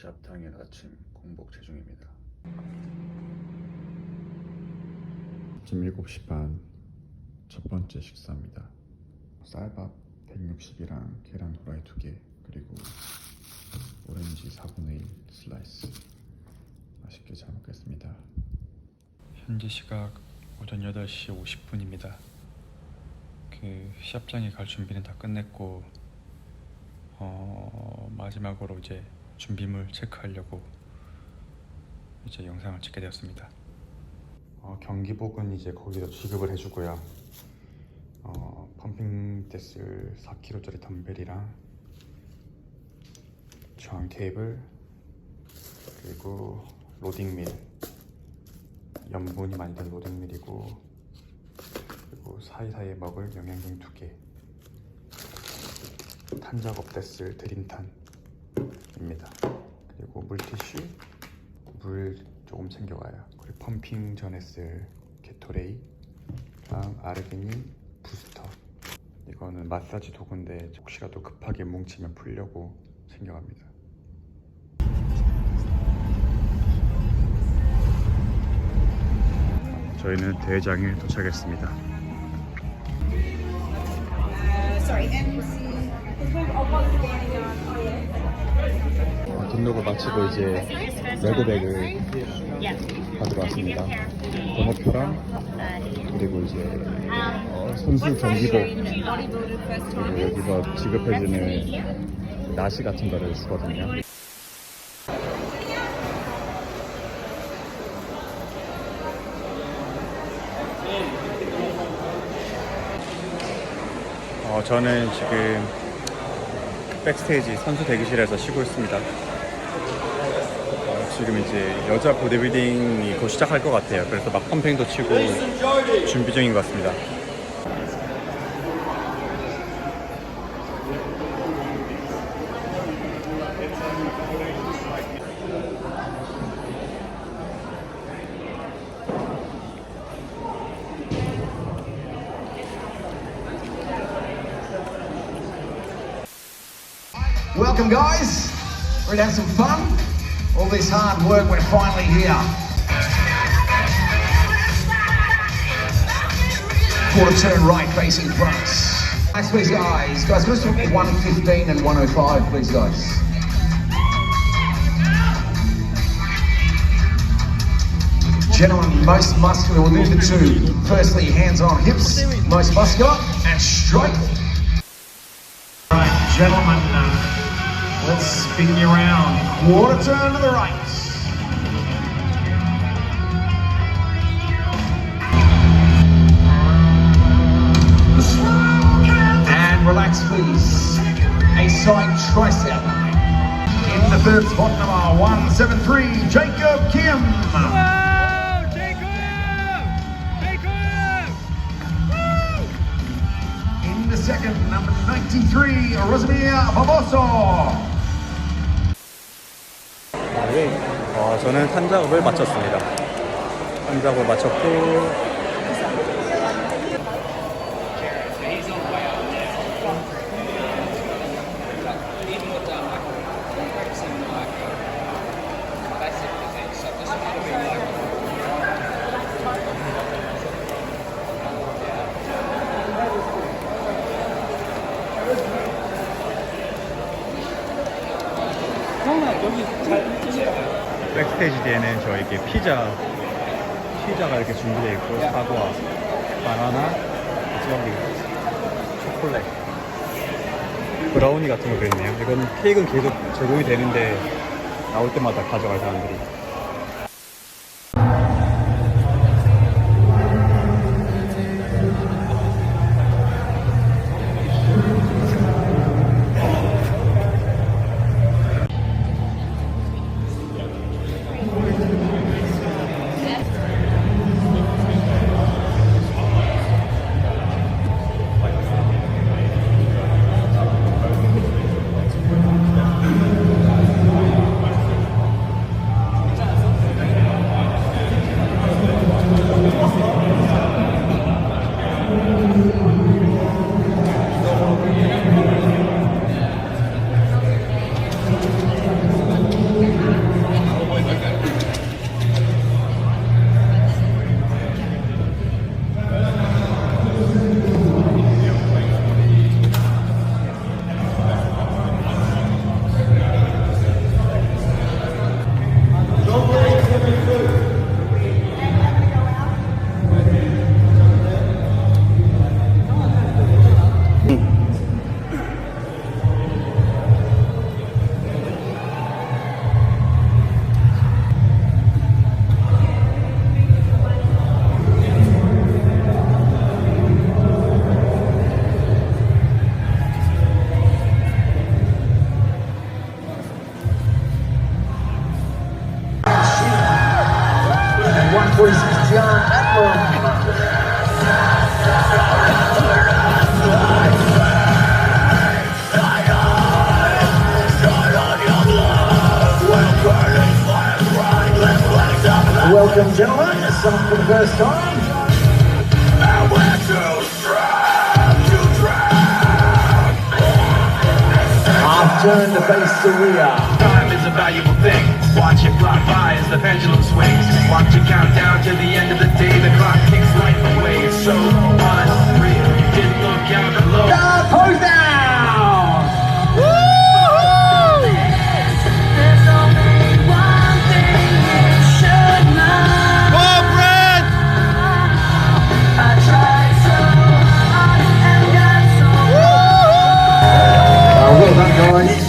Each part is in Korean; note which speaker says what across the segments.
Speaker 1: 샵탕일 아침 공복 체 중입니다. 지금 7시 반 첫 번째 식사입니다. 쌀밥 160이랑 계란 후라이 2개 그리고 오렌지 4분의 1 슬라이스 맛있게 잘 먹겠습니다.
Speaker 2: 현재 시각 오전 8시 50분입니다. 그 시합장에 갈 준비는 다 끝냈고 어, 마지막으로 이제 준비물 체크하려고 이제 영상을 찍게 되었습니다. 어, 경기복은 이제 거기서 지급을 해주고요. 어, 펌핑 데스 4kg짜리 덤벨이랑 저항 케이블 그리고 로딩밀 염분이 많이 든 로딩밀이고 그리고 사이사이에 먹을 영양갱 두 개, 탄 작업 됐을 드림탄 입니다. 그리고 물티슈, 물 조금 챙겨가요. 그리고 펌핑 전에 쓸 게토레이랑 아르기닌 부스터. 이거는 마사지 도구인데 혹시라도 급하게 뭉치면 풀려고 챙겨갑니다. 저희는 대장에 도착했습니다.
Speaker 3: Sorry, MC.
Speaker 1: 어, 등록을 마치고 이제 레고백을 가지러 왔습니다. 번호표랑 그리고 이제 어, 선수 경기복 그리고 여기서 지급해주는 나시 같은 거를 주거든요. 어, 저는 지금 백스테이지 선수 대기실에서 쉬고 있습니다. 어, 지금 이제 여자 보디빌딩이 곧 시작할 것 같아요. 그래서 막 펌핑도 치고 준비 중인 것 같습니다.
Speaker 4: Welcome, guys. We're fun. All this hard work, we're finally here. Quarter turn right, facing front. Nice, please, guys. Guys, to 115 and 105, please, guys. Gentlemen, most muscular, we'll do the two. Firstly, hands on hips, most muscular, and strike. Right, gentlemen, you around. Quarter turn to the right. And relax, please. A side tricep. In the third spot, number 173, Jacob Kim. In the second, number 93, Famoso.
Speaker 2: 어, 저는 탄작업을 마쳤습니다. 탄작업을 마쳤고 백스테이지 뒤에는 저에게 피자 피자가 이렇게 준비되어 있고 사과, 바나나, 저기 초콜릿, 브라우니 같은 거 그랬네요. 이건 케이크는 계속 제공이 되는데 나올 때마다 가져갈 사람들이.
Speaker 4: Welcome, gentlemen. Some for the first time. Half turn to face the rear.
Speaker 5: Time is a valuable thing. Watch it fly by as the pendulum swings. Watch it count down to the end
Speaker 4: Well done, guys.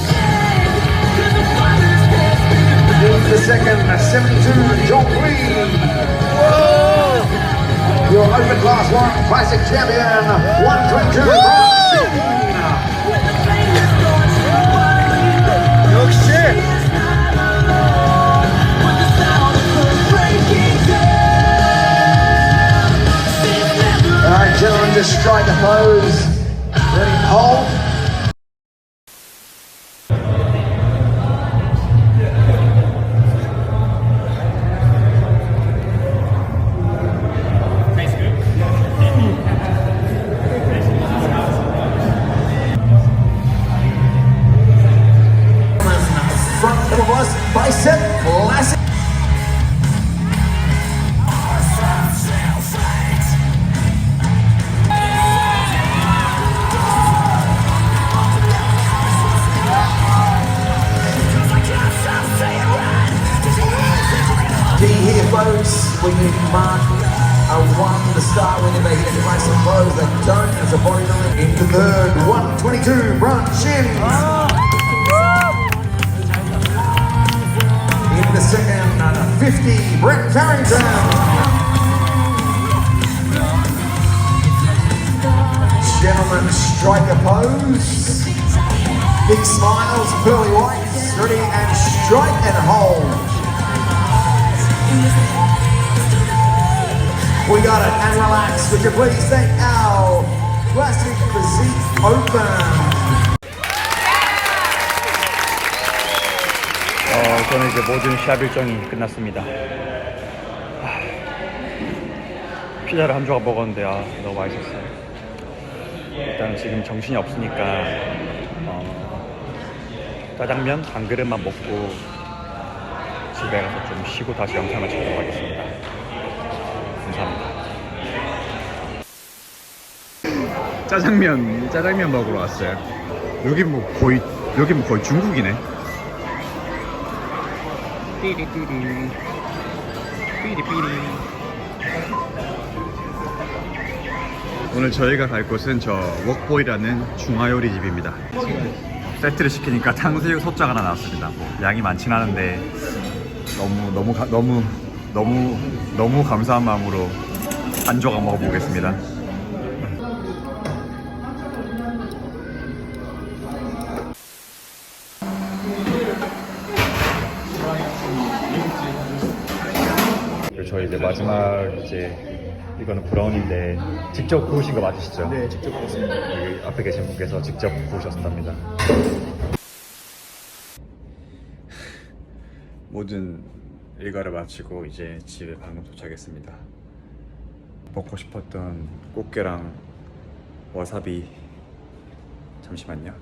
Speaker 4: Into the second, 72, John Green. Whoa! Your open class one classic champion, 122, Brian All right, gentlemen, just strike a pose. we need. I want the star with a to my suppose that don't as a body In the third 122 Branchin. In the second uh, 50 Brett Carrington. gentlemen, strike a pose. Big smiles, pearly whites, ready and strike and hold. We got it, and relax. Would you please thank our Classic Physique Open.
Speaker 2: 어, 저는 이제 모든 시합 일정이 끝났습니다. 하, 피자를 한 조각 먹었는데 아, 너무 맛있었어요. 일단 지금 정신이 없으니까 어, 짜장면 한 그릇만 먹고 집에 가서 좀 쉬고 다시 영상을 찍도록 하겠습니다. 감사합니다. 짜장면 짜장면 먹으러 왔어요. 여기 뭐 거의 여기 뭐 거의 중국이네. 삐리삐리 삐리삐리 오늘 저희가 갈 곳은 저 웍보이라는 중화요리 집입니다 세트를 시키니까 탕수육 소자가 하나 나왔습니다 뭐 양이 많진 않은데 너무 너무 가- 너무 너무 너무 감사한 마음으로 한 조각 먹어보겠습니다 저희 이제 마지막 이제 이거는 브라운인데 직접 구우신 거 맞으시죠? 네, 직접 구웠습니다. 여기 앞에 계신 분께서 직접 구우셨답니다. 모든 일과를 마치고 이제 집에 방금 도착했습니다. 먹고 싶었던 꽃게랑 와사비 잠시만요.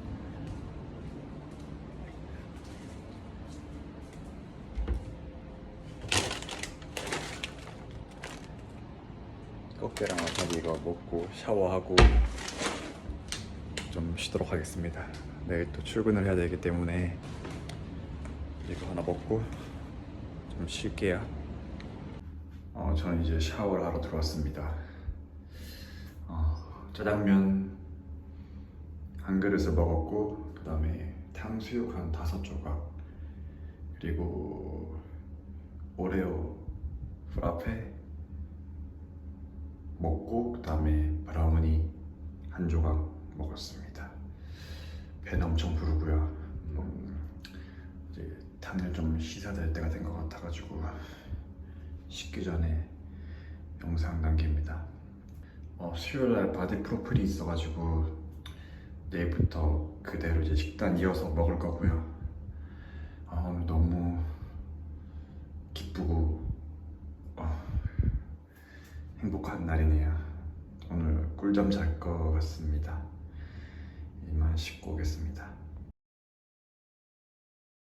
Speaker 2: 꽃게랑 와사비 이거 먹고 샤워하고 좀 쉬도록 하겠습니다. 내일 또 출근을 해야 되기 때문에 이거 하나 먹고 좀 쉴게요. 어, 저는 이제 샤워를 하러 들어왔습니다. 어, 짜장면 한 그릇을 먹었고 그 다음에 탕수육 한 다섯 조각 그리고 오레오 프라페 먹고 그 다음에 브라우니 한 조각 먹었습니다. 배는 엄청 부르고요. 당을 좀 씻어야 될 때가 된 것 같아가지고 씻기 전에 영상 남깁니다. 어, 수요일날 바디 프로필이 있어가지고 내일부터 그대로 이제 식단 이어서 먹을 거고요. 아, 오늘 너무 기쁘고 어, 행복한 날이네요. 오늘 꿀잠 잘 것 같습니다. 이만 씻고 오겠습니다.